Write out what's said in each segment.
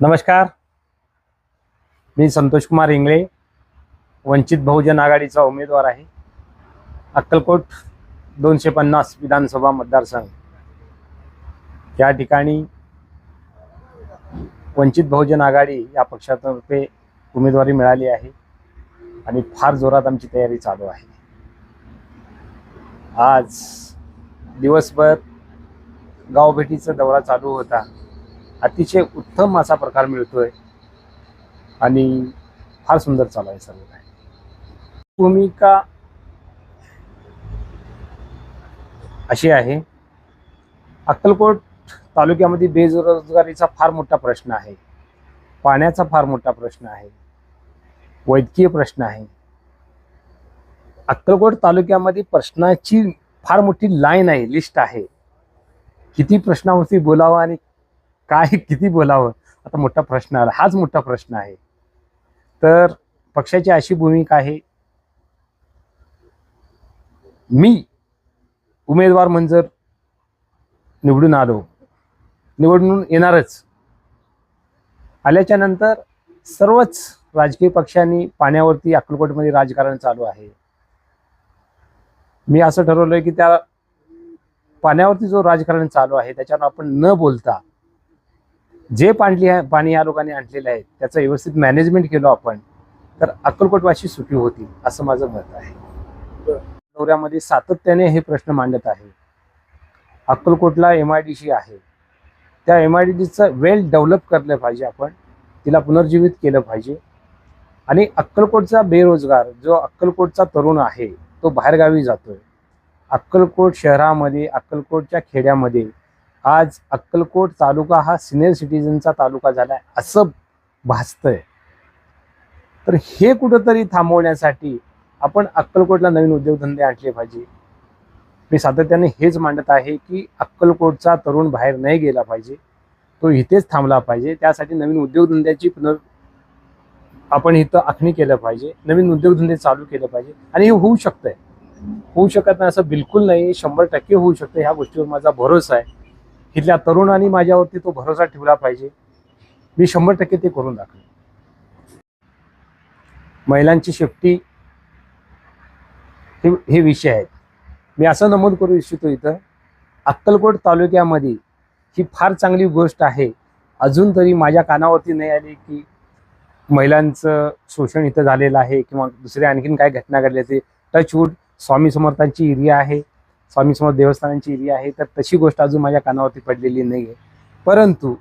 नमस्कार. मी संतोष कुमार इंगळे वंचित बहुजन आघाडीचा उमेदवार आहे. अक्कलकोट दोनशे पन्नास विधानसभा मतदारसंघ. या ठिकाणी वंचित बहुजन आघाडी या पक्षातर्फे उमेदवारी मिळाली आहे आणि फार जोरात आमची तयारी चालू आहे. आज दिवसभर गावभेटीचा दौरा चालू होता. अतिशय उत्तम असा प्रकार मिळतोय. आणि फार सुंदर चालू आहे सर्व काही. भूमिका अशी आहे? अक्कलकोट तालुक्यामध्ये बेरोजगारीचा फार मोठा प्रश्न आहे. पाण्याचा फार मोठा प्रश्न आहे. वैद्यकीय प्रश्न आहे. अक्कलकोट तालुक्यामध्ये प्रश्नाची फार मोठी लाईन आहे लिस्ट आहे. किती प्रश्नावरती बोलावं आणि काय किती बोलावं? आता मोठा प्रश्न आला. हाच मोठा प्रश्न आहे. तर पक्षाची अशी भूमिका आहे. मी उमेदवार म्हणून जर निवडून आलो. निवडून येणारच. आल्याच्यानंतर सर्वच राजकीय पक्षांनी पाण्यावरती अक्कलकोटमध्ये राजकारण चालू आहे. मी असं ठरवलंय की त्या पाण्यावरती जो राजकारण चालू आहे त्याच्यावर आपण न बोलता जे पाणी पाणी या लोकांनी आणलेलं आहे त्याचं व्यवस्थित मॅनेजमेंट केलो आपण तर अक्कलकोटवाशी सुखी होती असं माझं मत आहे. दौऱ्यामध्ये सातत्याने हे प्रश्न मांडत आहे. अक्कलकोटला एम आय डी सी आहे. त्या एम आय डी सीचं वेल डेव्हलप करलं पाहिजे आपण तिला पुनर्जीवित केलं पाहिजे. आणि अक्कलकोटचा बेरोजगार जो अक्कलकोटचा तरुण आहे तो बाहेरगावी जातोय. अक्कलकोट शहरामध्ये अक्कलकोटच्या खेड्यामध्ये आज अक्कलकोट तालुका हा सिनियर सिटीजनचा तालुका झालाय असं भासतंय. तर हे कुठंतरी थांबवण्यासाठी आपण अक्कलकोटला नवीन उद्योगधंदे आणले पाहिजे. मी सातत्याने हेच मांडत आहे की अक्कलकोटचा तरुण बाहेर नाही गेला पाहिजे. तो इथेच थांबला पाहिजे. त्यासाठी नवीन उद्योगधंद्याची पुनर् आपण इथं आखणी केलं पाहिजे. नवीन उद्योगधंदे चालू केलं पाहिजे. आणि हे होऊ शकतंय. होऊ शकत नाही असं बिलकुल नाही. शंभर टक्के होऊ शकतं. ह्या गोष्टीवर माझा भरोसा आहे. इथल्या तरुणांनी माझ्यावरती तो भरोसा ठेवला पाहिजे. मी शंभर टक्के ते करून दाखवेन. महिलांची शेफ्टी हे हे विषय आहेत. मी असं नमूद करू इच्छितो इथं अक्कलकोट तालुक्यामध्ये ही फार चांगली गोष्ट आहे. अजून तरी माझ्या कानावरती नाही आली की महिलांचं शोषण इथं झालेलं आहे किंवा दुसऱ्या आणखीन काय घटना घडल्या ते टचवूड स्वामी समर्थांची एरिया आहे. स्वामी समर्थ देवस्थानांची एरिया आहे तर तशी गोष्ट अजून माझ्या कानावरती पडलेली नाही आहे परंतु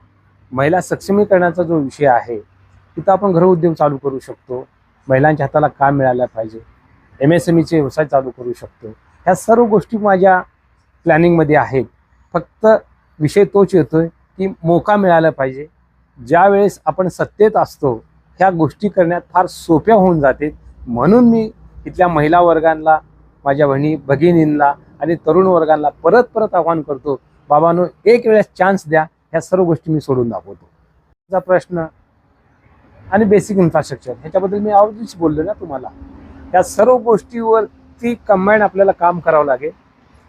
महिला सक्षमीकरणाचा जो विषय आहे तिथं आपण घरउद्योग चालू करू शकतो. महिलांच्या हाताला काम मिळायला पाहिजे. एम एस एम ईचे व्यवसाय चालू करू शकतो. ह्या सर्व गोष्टी माझ्या प्लॅनिंगमध्ये आहेत. फक्त विषय तोच येतो आहे की मोका मिळाला पाहिजे. ज्यावेळेस आपण सत्तेत असतो ह्या गोष्टी करण्यात फार सोप्या होऊन जाते. म्हणून मी इथल्या महिला वर्गांना माझ्या बहिणी भगिनींना आणि तरुण वर्गांना परत परत आव्हान करतो बाबांनो एक वेळेस चान्स द्या ह्या सर्व गोष्टी मी सोडून दाखवतो. प्रश्न आणि बेसिक इन्फ्रास्ट्रक्चर ह्याच्याबद्दल मी आवर्जूनच बोललो ना तुम्हाला. त्या सर्व गोष्टीवरती कंबाईन आपल्याला काम करावं लागेल.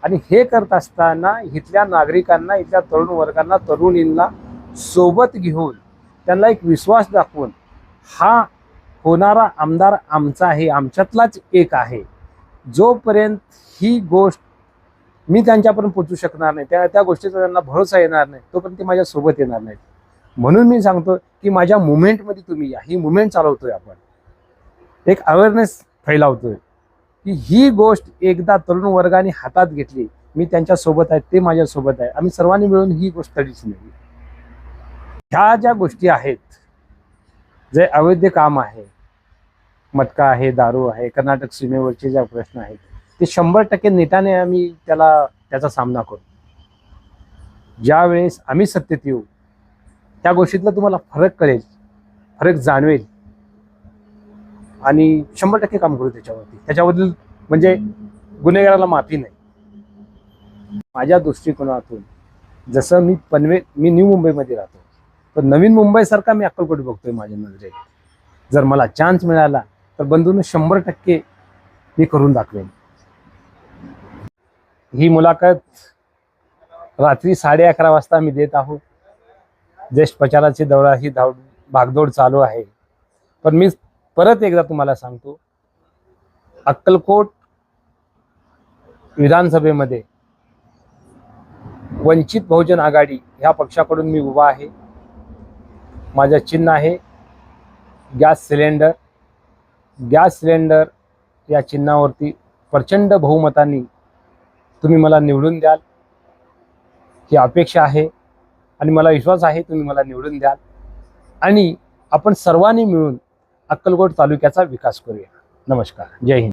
आणि हे करत असताना इथल्या नागरिकांना इथल्या तरुण वर्गांना तरुणींना सोबत घेऊन त्यांना एक विश्वास दाखवून हा होणारा आमदार आमचा आहे आमच्यातलाच एक आहे. जोपर्यंत ही गोष्ट मी त्यांच्यापर्यंत पोचू शकणार नाही त्या त्या गोष्टीचा त्यांना भरोसा येणार नाही तोपर्यंत ते माझ्यासोबत येणार नाहीत. म्हणून मी सांगतो की माझ्या मुवमेंटमध्ये तुम्ही या. ही मुवमेंट चालवतोय आपण. एक अवेअरनेस फैलावतोय की ही गोष्ट एकदा तरुण वर्गाने हातात घेतली मी त्यांच्यासोबत आहे ते माझ्यासोबत आहे. आम्ही सर्वांनी मिळून ही गोष्ट तडीच नाही ह्या ज्या गोष्टी आहेत जे अवैध काम आहे मटका आहे दारू आहे कर्नाटक सीमेवरचे ज्या प्रश्न आहेत ते शंभर टक्के नेटाने आम्ही त्याला त्याचा सामना करू. ज्यावेळेस आम्ही सत्तेत येऊ त्या गोष्टीतला तुम्हाला फरक कळेल फरक जाणवेल. आणि शंभर टक्के काम करू त्याच्यावरती. त्याच्याबद्दल म्हणजे गुन्हेगाराला माफी नाही. माझ्या दृष्टिकोनातून जसं मी पनवेल मी न्यू मुंबईमध्ये राहतो तर नवीन मुंबईसारखा मी अक्कलकोट बघतोय माझ्या नजरेत. जर मला चान्स मिळाला तर बंधून शंभर टक्के मी करून दाखवेन. ही मुलाखत रात्री साडे अकरा वाजता मी देत आहोत. ज्येष्ठ प्रचाराची दौरा ही धाव भागदौड चालू आहे. पण मी परत एकदा तुम्हाला सांगतो अक्कलकोट विधानसभेमध्ये वंचित बहुजन आघाडी ह्या पक्षाकडून मी उभा आहे. माझं चिन्ह आहे गॅस सिलेंडर. गॅस सिलेंडर या चिन्हावरती प्रचंड बहुमतांनी तुम्ही मला निवडून द्याल. ही अपेक्षा आहे आणि मला विश्वास आहे तुम्ही मला निवडून द्याल. आणि आपण सर्वांनी मिळून अक्कलकोट तालुक्याचा विकास करूया. नमस्कार. जय हिंद.